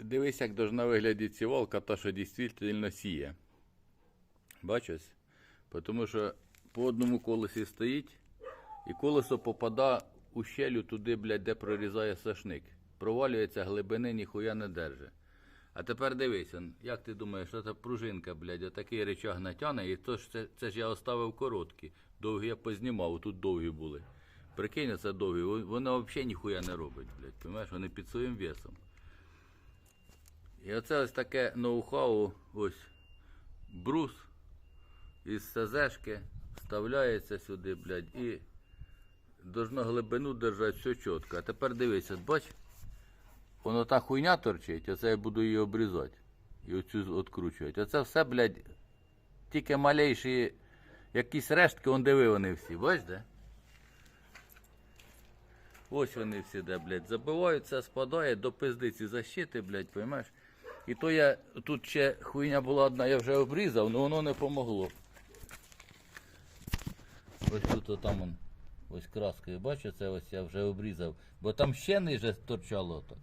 Дивись, як должна виглядати сівалка, та що дійсно сіє. Бачиш? Тому що по одному колесі стоїть, і колесо попадає у щелю туди, блядь, де прорізає сашник. Провалюється, глибини ніхуя не держить. А тепер дивись, як ти думаєш, це пружинка, блядь, отакий речаг натягне, і то ж це, це ж я оставив короткі. Довгі я познімав, тут довгі були. Прикинь, це довгі, вон- воно взагалі ніхуя не робить, блядь, розумієш, вони під своїм весом. І оце ось таке ноу-хау, ось брус із СЗшки вставляється сюди, блядь, і должно глибину держати все чітко. А тепер дивися, бач, воно та хуйня торчить, оце я буду її обрізати. І оцю відкручувати. Оце все, блядь, тільки малейші якісь рештки, он диви вони всі, бач, де? Ось вони всі, де, блядь, забиваються, спадає до пиздиці защити, блядь, поймеш? І то я, тут ще хуйня була одна, я вже обрізав, але воно не помогло. Ось тут отам он, ось краскою, бачу, це ось я вже обрізав, бо там ще ниже торчало так.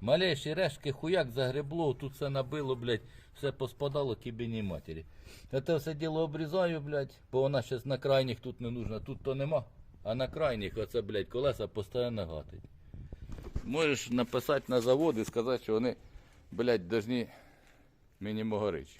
Малейші рештки хуяк загребло, тут все набило, блядь, все поспадало кібіні матері. Я те все діло обрізаю, блядь, бо вона щас на крайніх тут не нужна, тут то нема. А на крайніх оце, блядь, колеса постійно гатить. Можеш написати на завод і сказати, що вони, блядь, должні мінімогоричі.